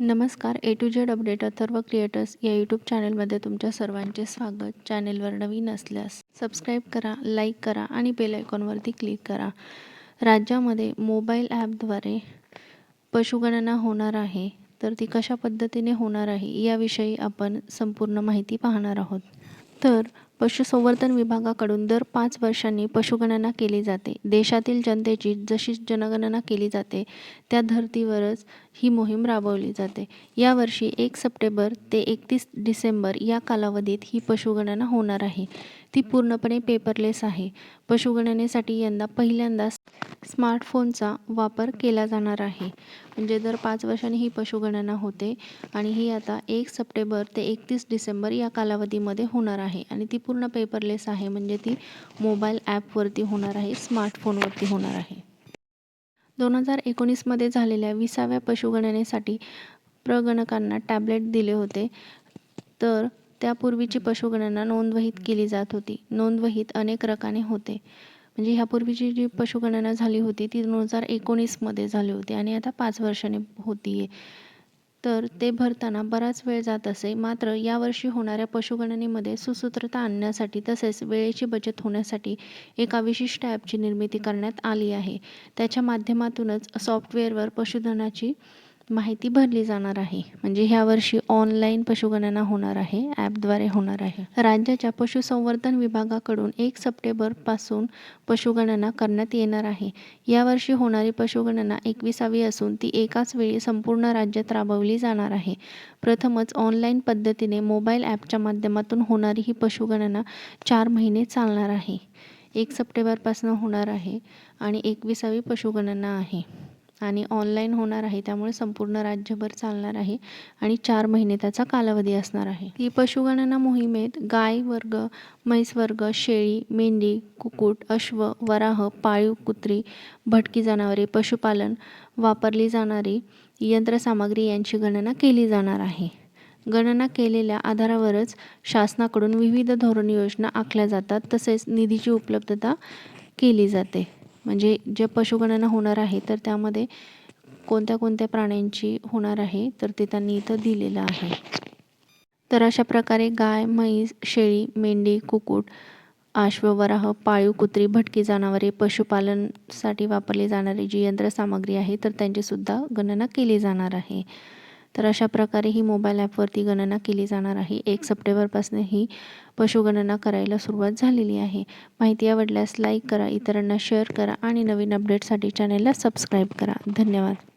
नमस्कार. A to Z update Atharva creators या YouTube चॅनलमध्ये तुमच्या सर्वांचे स्वागत. चॅनेलवर नवीन असल्यास सबस्क्राईब करा लाईक करा आणि बेल आयकॉनवरती क्लिक करा. राज्यामध्ये मोबाईल ॲपद्वारे पशुगणना होणार आहे. तर ती कशा पद्धतीने होणार आहे याविषयी आपण संपूर्ण माहिती पाहणार आहोत. तर पशुसंवर्धन विभागाकडून दर पाच वर्षांनी पशुगणना केली जाते. देशातील जनतेची जशी जनगणना केली जाते त्या धर्तीवरच ही मोहीम राबवली जाते. यावर्षी एक सप्टेंबर ते एकतीस डिसेंबर या कालावधीत ही पशुगणना होणार आहे. ती पूर्णपणे पेपरलेस आहे. पशुगणनेसाठी यंदा पहिल्यांदाच स्मार्टफोनचा वापर केला जाणार आहे. म्हणजे दर पाच वर्षांनी ही पशुगणना होते आणि ही आता एक सप्टेंबर ते एकतीस डिसेंबर या कालावधीमध्ये होणार आहे. आणि ती पूर्ण पेपरलेस आहे. म्हणजे ती मोबाईल ॲपवरती होणार आहे स्मार्टफोनवरती होणार आहे. दोन हजार एकोणीसमध्ये झालेल्या विसाव्या पशुगणनेसाठी प्रगणकांना टॅबलेट दिले होते. तर त्यापूर्वीची पशुगणना नोंदवहीत केली जात होती. नोंदवहीत अनेक रकाने होते. म्हणजे ह्यापूर्वीची जी पशुगणना झाली होती ती दोन हजार एकोणीसमध्ये झाली होती आणि आता पाच वर्षाने होती आहे तर ते भरताना बराच वेळ जात असे मात्र यावर्षी होणाऱ्या पशुगणनेमध्ये सुसूत्रता आणण्यासाठी तसेच वेळेची बचत होण्यासाठी एका विशिष्ट ॲपची निर्मिती करण्यात आली आहे. त्याच्या माध्यमातूनच सॉफ्टवेअरवर पशुधनाची माहिती भरली जाणार आहे. म्हणजे ह्या वर्षी ऑनलाईन पशुगणना होणार आहे ॲपद्वारे होणार आहे. राज्याच्या पशुसंवर्धन विभागाकडून एक सप्टेंबरपासून पशुगणना करण्यात येणार आहे. यावर्षी होणारी पशुगणना एकविसावी असून ती एकाच वेळी संपूर्ण राज्यात राबवली जाणार आहे. प्रथमच ऑनलाईन पद्धतीने मोबाईल ॲपच्या माध्यमातून होणारी ही पशुगणना चार महिने चालणार आहे. एक सप्टेंबरपासून होणार आहे आणि एकविसावी पशुगणना आहे. आणि ऑनलाईन होणार आहे. त्यामुळे संपूर्ण राज्यभर चालणार आहे आणि चार महिने त्याचा कालावधी असणार आहे. ही पशुगणना मोहिमेत गाय वर्ग म्हैस वर्ग शेळी मेंढी कुक्कुट अश्व वराह पाळीव कुत्री भटकी जनावरे पशुपालन वापरली जाणारी यंत्रसामग्री यांची गणना केली जाणार आहे. गणना केलेल्या आधारावरच शासनाकडून विविध धोरण योजना आखल्या जातात. तसेच निधीची उपलब्धता केली जाते. म्हणजे जे पशुगणना होणार आहे तर त्यामध्ये कोणत्या कोणत्या प्राण्यांची होणार आहे तर ते त्यांनी इथं दिलेलं आहे. तर अशा प्रकारे गाय म्हैस शेळी मेंढी कुक्कुट आश्ववराह पाळीव कुत्री भटकी जनावरे पशुपालनसाठी वापरली जाणारी जी यंत्रसामग्री आहे तर त्यांचीसुद्धा गणना केली जाणार आहे. तर अशा प्रकारे ही मोबाईल ॲपवरती गणना केली जाणार आहे. एक सप्टेंबरपासून ही पशुगणना करायला सुरुवात झालेली आहे. माहिती आवडल्यास लाईक करा इतरांना शेअर करा आणि नवीन अपडेटसाठी चॅनेलला सबस्क्राईब करा. धन्यवाद.